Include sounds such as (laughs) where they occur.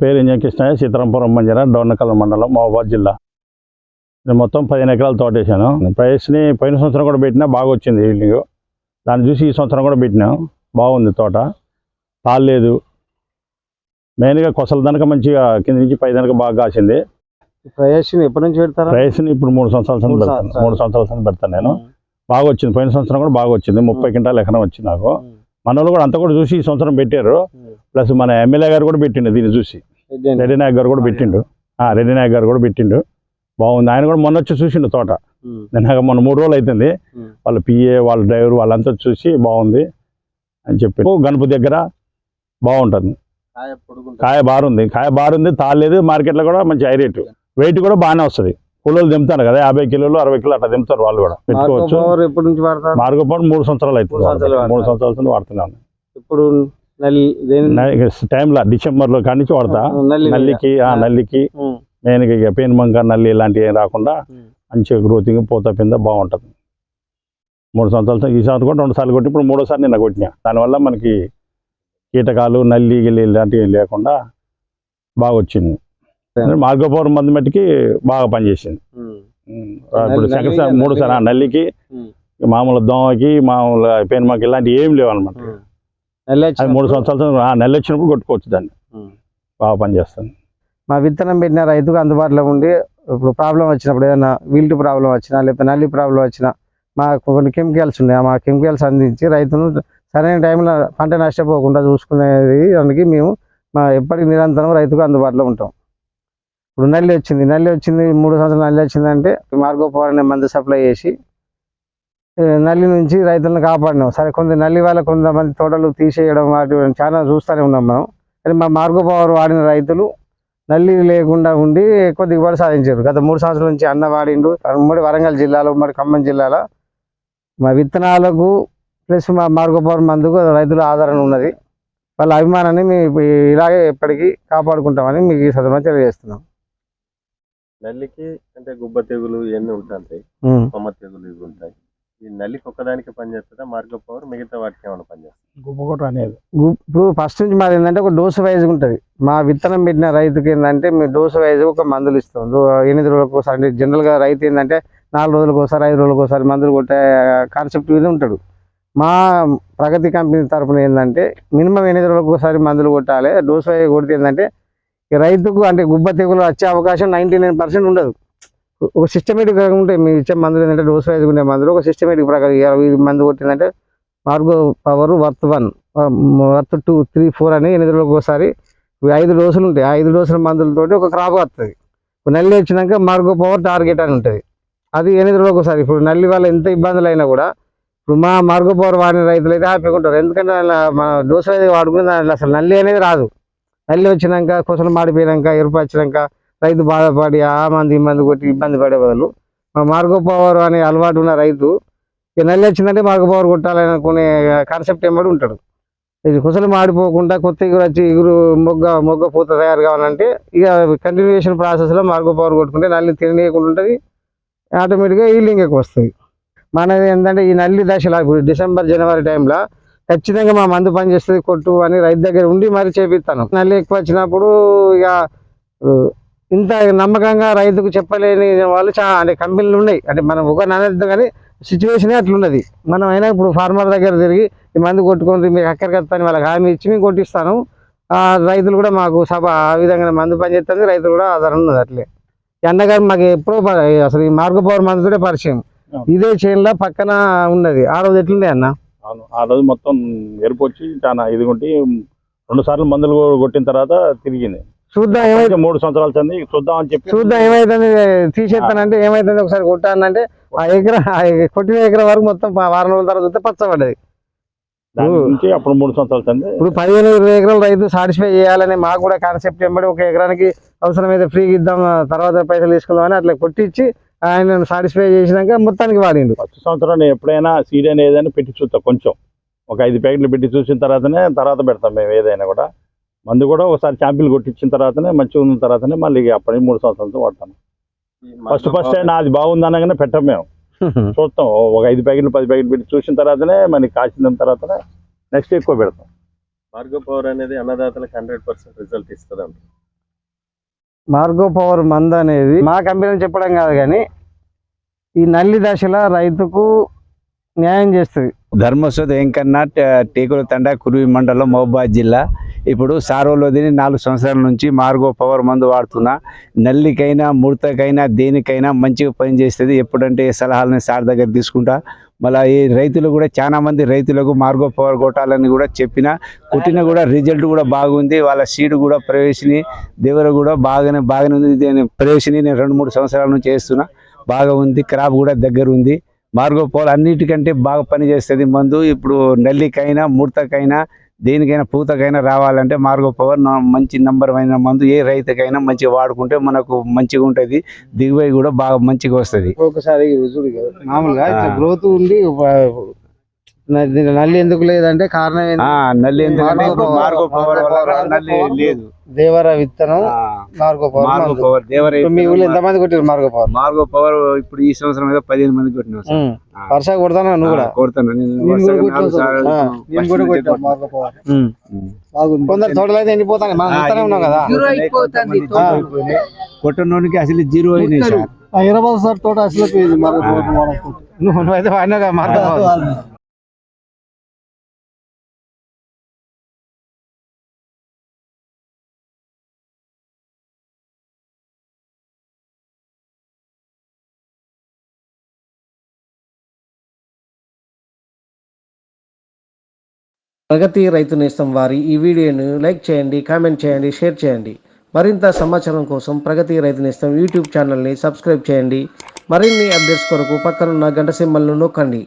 పేరు ఇంజకృష్ణయ్య సీతారాంపురం మంజర డోర్నకల్ మండలం మహబాద్ జిల్లా. నేను మొత్తం పదిహేను ఎకరాలు తోట వేసాను ప్రైస్ని పోయిన సంవత్సరం కూడా పెట్టినా బాగా వచ్చింది ఈల్డింగ్. దాన్ని చూసి ఈ సంవత్సరం కూడా పెట్టినాం బాగుంది తోట. తాళలేదు మెయిన్గా కొసల దనక మంచిగా కింద నుంచి పై దనక బాగా కాసింది. ప్రయాసం ఎప్పటి నుంచి పెడతారా? ప్రైస్ని ఇప్పుడు మూడు సంవత్సరాల సంది మూడు పెడతాను. సంవత్సరాలు. మూడు సంవత్సరాల సంది పెడతాను నేను. బాగా వచ్చింది పోయిన సంవత్సరం కూడా బాగా వచ్చింది ముప్పై క్వింటాల్ ఎకరం వచ్చింది నాకు. మన వాళ్ళు కూడా అంతా కూడా చూసి ఈ సంవత్సరం పెట్టారు. ప్లస్ మన ఎమ్మెల్యే గారు కూడా పెట్టిండు దీన్ని చూసి. రెడ్డి నాయక్ గారు కూడా పెట్టిండు. ఆ, రెడ్డి నాయక్ గారు కూడా పెట్టిండు. బాగుంది. ఆయన కూడా మొన్న వచ్చి చూసిండు తోట. నిన్న మొన్న మూడు రోజులు అవుతుంది. వాళ్ళ పిఏ వాళ్ళ డ్రైవర్ వాళ్ళంతా చూసి బాగుంది అని చెప్పి. గణపతి దగ్గర బాగుంటుంది. కాయ బారుంది. కాయ బారుంది. తాలేదు మార్కెట్లో కూడా మంచి హై రేటు. వెయిట్ కూడా బాగానే వస్తుంది. కూలీలు దింపుతారు కదా యాభై కిలోలు అరవై కిలో అట్లా దింపుతారు వాళ్ళు కూడా. పెట్టుకోవచ్చు. పవర్ ఎప్పటి నుంచి వాడతారు? మూడు సంవత్సరాలు మూడు సంవత్సరాలు అవుతుంది మూడు. సంవత్సరాల నుంచి వాడుతున్నాను ఇప్పుడు టైంలో డిసెంబర్లో కానించి వాడతా. నల్లి నల్లికి ఆ. నల్లికి మెయిన్గా ఇక పెయిన్ మంక నల్లి ఇలాంటివి ఏం రాకుండా. మంచిగా గ్రోతింగ్ పూత పింద బాగుంటుంది. మూడు సంవత్సరాలతో ఈ సంవత్సరం కూడా రెండు సార్లు కొట్టి ఇప్పుడు మూడోసారి నిన్న కొట్టినా. దానివల్ల మనకి కీటకాలు నల్లి గిల్లి ఇలాంటివి లేకుండా బాగా వచ్చింది మార్గోపౌరం మంది మట్టికి బాగా పనిచేసింది. ఇప్పుడు సెకండ్ మూడు సార్ నల్లికి. మామూలు దోమకి మామూలు పెయిన్ మంక ఇలాంటివి ఏం లేవు అనమాట మూడు ఆ నెల వచ్చినప్పుడు కొట్టుకోవచ్చు దాన్ని. బాగా పనిచేస్తుంది మా విత్తనం పెట్టిన రైతుకు అందుబాటులో ఉండి ఇప్పుడు ప్రాబ్లం వచ్చినప్పుడు ఏదైనా విల్ట్ ప్రాబ్లం వచ్చినా లేకపోతే నల్లి ప్రాబ్లం వచ్చినా మాకు కొన్ని కెమికల్స్ ఉన్నాయి. మా కెమికల్స్ అందించి రైతును సరైన టైంలో పంట నష్టపోకుండా చూసుకునేది దానికి మేము మా ఎప్పటికి నిరంతరం రైతుకు అందుబాటులో ఉంటాం. ఇప్పుడు నల్లి వచ్చింది నల్లి వచ్చింది మూడు సంవత్సరాలు నల్లి వచ్చిందంటే మార్గోపవర్ అనే మందు సప్లై చేసి నల్లి నుంచి రైతులను కాపాడినాం. సరే కొంత నల్లి వల్ల కొంతమంది తోటలు తీసేయడం వాటి చాలా చూస్తూనే ఉన్నాం మనం. కానీ మా మార్గోపవర్ వాడిన రైతులు నల్లి లేకుండా ఉండి ఎక్కువ దిగుబడి సాధించారు. గత మూడు సంవత్సరాల నుంచి అన్న వాడిండు. ఉమ్మడి వరంగల్ జిల్లాలో ఉమ్మడి ఖమ్మం జిల్లాలో. మా విత్తనాలకు ప్లస్ మా మార్గోపవర్ మందుకు రైతుల ఆదరణ ఉన్నది. వాళ్ళ అభిమానాన్ని మేము ఇలాగే ఎప్పటికీ కాపాడుకుంటామని మీకు ఈ సందర్భంగా తెలియజేస్తున్నాం. నల్లికి అంటే గుబ్బ తెగులు ఇవన్నీ ఉంటాయి. కొమ్మ తెగులు ఇవి ఉంటాయి. ఈ నల్లికి ఒక్కదానికి పనిచేస్తుందా? మార్గ పవర్ మిగతా వాటికి ఏమైనా పనిచేస్తుంది? గుప్పకోట అనేది. ఇప్పుడు ఫస్ట్ నుంచి మాది ఏంటంటే ఒక డోసు వైజ్ ఉంటుంది. మా విత్తనం పెట్టిన రైతుకి ఏంటంటే మేము డోసు వైజ్ ఒక మందులు ఇస్తాం. ఎనిమిది రోజులకు ఒకసారి అంటే జనరల్గా రైతు ఏంటంటే నాలుగు రోజులకు ఒకసారి ఐదు రోజులకు ఒకసారి మందులు కొట్టే కాన్సెప్ట్ మీద ఉంటాడు. మా ప్రగతి కంపెనీ తరపున ఏంటంటే మినిమం ఎనిమిది రోజులకు ఒకసారి మందులు కొట్టాలి. డోసు వైజ్ కొడితే ఏంటంటే రైతుకు అంటే గుబ్బ తెగులు వచ్చే అవకాశం నైంటీ నైన్ పర్సెంట్ ఉండదు. ఒక సిస్టమేటిక్ ఉంటాయి మీరు ఇచ్చే మందులు ఏంటంటే డోస్ వైజ్ ఉండే మందులు ఒక సిస్టమేటిక్ ప్రకారం ఇరవై మందు కొట్టిందంటే Margo power worth one worth two three four అని ఎనిమిది రోజులకు ఒకసారి ఐదు డోసులు ఉంటాయి. ఐదు డోసుల మందులతోటి ఒక క్రాప్ వస్తుంది నల్లి వచ్చినాక మార్గో పవర్ టార్గెట్ అని ఉంటుంది. అది ఎనిమిది రోజులకు ఒకసారి. ఇప్పుడు నల్లి వల్ల ఎంత ఇబ్బందులు అయినా కూడా ఇప్పుడు మా మార్గో పవర్ వాడిన రైతులు అయితే హ్యాపీగా ఉంటారు. ఎందుకంటే మన డోస్ వైజ్ వాడుకుని దాంట్లో అసలు నల్లి అనేది రాదు. నల్లి వచ్చినాక కుసలు మాడిపోయినాక ఎరుపు వచ్చినాక రైతు బాధపడి ఆ మంది ఇబ్బంది కొట్టి ఇబ్బంది పడే బదులు మా మార్గో పవర్ అనే అలవాటు ఉన్న రైతు ఇక నల్లి వచ్చిందంటే మార్గో పవర్ కొట్టాలని అనుకునే కాన్సెప్ట్ ఏమడి ఉంటాడు. ఇది కుసలు మాడిపోకుండా కొత్త ఇగురు వచ్చి ఇగురు మొగ్గ మొగ్గ పూత తయారు కావాలంటే ఇక కంటిన్యూషన్ ప్రాసెస్లో మార్గో పవర్ కొట్టుకుంటే నల్లి తిననీయకుండా ఉంటుంది. ఆటోమేటిక్గా ఈలింగ్ ఎక్కువ వస్తుంది. మనది ఏంటంటే ఈ నల్లి దశలో ఇప్పుడు డిసెంబర్ జనవరి టైంలో ఖచ్చితంగా మా మందు పనిచేస్తుంది కొట్టు అని రైతు దగ్గర ఉండి మరి చేపిస్తాను. నల్లి ఎక్కువ వచ్చినప్పుడు ఇక ఇంత నమ్మకంగా రైతుకు చెప్పలేని వాళ్ళు చాలా అంటే కంపెనీలు ఉన్నాయి. అంటే మనం ఒక నాణ్యత కానీ సిచ్యువేషనే అట్లున్నది. మనం అయినా ఇప్పుడు ఫార్మర్ దగ్గర తిరిగి ఈ మందు కొట్టుకొని మీకు అక్కడికి వస్తాను వాళ్ళకి హామీ ఇచ్చి మేము కొట్టిస్తాను. ఆ రైతులు కూడా మాకు సభ ఆ విధంగా మందు పని చేస్తుంది రైతులు కూడా ఆధారం ఉన్నది అట్లే. అన్నగారు మాకు ఎప్పుడో అసలు ఈ మార్గ పవర్ మందుతోనే పరిచయం. ఇదే చేనులో పక్కన ఉన్నది. ఆ రోజు ఎట్లుండే అన్న? అవును. ఆ రోజు మొత్తం ఎరుపు వచ్చి చాలా ఇదిగుంటి రెండు సార్లు మందులు కొట్టిన తర్వాత తిరిగింది. చూద్దాం ఏమైతే మూడు సంవత్సరాలు చెంది చూద్దాం అని చెప్పి చూద్దాం ఏమైతుంది తీసేస్తానంటే ఏమైతుంది ఒకసారి కొట్టానంటే ఆ ఎకరా కొట్టిన ఎకరా వరకు మొత్తం వారం రోజుల తర్వాత చూస్తే పచ్చబడ్డది. దాని నుంచి అప్పుడు మూడు సంవత్సరాలు చెంది ఇప్పుడు పదిహేను ఇరవై ఎకరాలు రైతు సాటిస్ఫై చేయాలని మాకు కూడా కాన్సెప్ట్ ఎంబడి ఒక ఎకరానికి అవసరమైతే ఫ్రీగా ఇద్దాం తర్వాత పైసలు తీసుకుందామని అట్లా కొట్టించి ఆయన సాటిస్ఫై చేసినాక మొత్తానికి వాడిండు. ఫస్ట్ సంవత్సరం నేను ఎప్పుడైనా సీడ్ అనేది ఏదైనా పెట్టి చూస్తా కొంచెం. ఒక ఐదు ప్యాకెట్లు పెట్టి చూసిన తర్వాతనే తర్వాత పెడతాం మేము ఏదైనా కూడా. మందు కూడా ఒకసారి ఛాంపిల్ కొట్టించిన తర్వాతనే మంచిగా ఉన్న తర్వాతనే మళ్ళీ అప్పటి నుంచి మూడు సంవత్సరాలతో వాడతాను ఫస్ట్ ఫస్ట్ నాది బాగుంది అనగానే పెట్టం మేము. (laughs) చూస్తాం. ఒక ఐదు ప్యాకెట్లు పది ప్యాకెట్లు పెట్టి చూసిన తర్వాతనే మనకి కాసిన తర్వాతనే నెక్స్ట్ ఎక్కువ పెడతాం. మార్గో పవర్ అనేది అన్నదాతలకు హండ్రెడ్ పర్సెంట్ రిజల్ట్ ఇస్తుంది మార్గో పవర్ మంద అనేది మా కంపెనీ చెప్పడం కాదు కానీ ఈ నల్లి దశలో రైతుకు న్యాయం చేస్తుంది. ధర్మస్వత ఎంకన్నా టేకుల తండ కురువి మండలం మహబాద్ జిల్లా. ఇప్పుడు సారోలో నాలుగు సంవత్సరాల నుంచి మార్గో పవర్ మందు వాడుతున్నా. నల్లికైనా ముడతకైనా దేనికైనా మంచిగా పనిచేస్తుంది. ఎప్పుడంటే సలహాలని సార్ దగ్గర తీసుకుంటా. మళ్ళీ ఈ రైతులు కూడా చాలా మంది రైతులకు మార్గో పవర్ కొట్టాలని కూడా చెప్పిన కొట్టిన కూడా రిజల్ట్ కూడా బాగుంది. వాళ్ళ సీడ్ కూడా ప్రవేశిని దేవర కూడా బాగానే బాగానే ఉంది. ప్రవేశిని నేను రెండు మూడు సంవత్సరాల నుంచి చేస్తున్నా. బాగా ఉంది క్రాప్ కూడా దగ్గర ఉంది. మార్గో పవర్ అన్నిటికంటే బాగా పనిచేస్తుంది మందు. ఇప్పుడు నల్లికైనా ముడతకైనా దేనికైనా పూతకైనా రావాలంటే మార్గో పవర్ మంచి నంబర్ అయిన మందు ఏ రైతుకైనా మంచిగా వాడుకుంటే మనకు మంచిగా ఉంటుంది దిగుబడి కూడా బాగా మంచిగా వస్తుంది ఒకసారి. మామూలుగా. గ్రోత్ ఉండి నల్లి ఎందుకు లేదంటే కారణం నల్లి ఎందుకంటే మార్గో పవర్, వల్ల నల్లి లేదు దేవర విత్తనం మార్గో పవర్ మార్గో మందు. పవర్ దేవర మీ ఊళ్ళో ఎంతమంది కొట్టారు మార్గో పవర్? మార్గో పవర్ ఇప్పుడు ఈ సంవత్సరం ఏదో పదిహేను మంది కొట్టినాం. వర్ష కొడతాను నువ్వు కూడా? కొడతాను. నేను నేను కూడా కొట్టాను. ఉమ్. ఉమ్. కొందరు తోటలు అయితే ఎండిపోతాయి మనం ఆ, చూస్తూనే ఉన్నాం కదా. కొట్టనోనికి అసలు జీరో అయినాయి సార్. ఇరవై సార్ తోట అసలు నువ్వు నువ్వైతే వాడినా కదా మార్గో పవర్. ప్రగతి రైతు నేస్తం వారి ఈ వీడియోను లైక్ చేయండి కామెంట్ చేయండి షేర్ చేయండి. మరింత సమాచారం కోసం ప్రగతి రైతు నేస్తం యూట్యూబ్ ఛానల్ని సబ్స్క్రైబ్ చేయండి. మరిన్ని అప్డేట్స్ కొరకు పక్కనున్న గంట సింబల్ను నొక్కండి.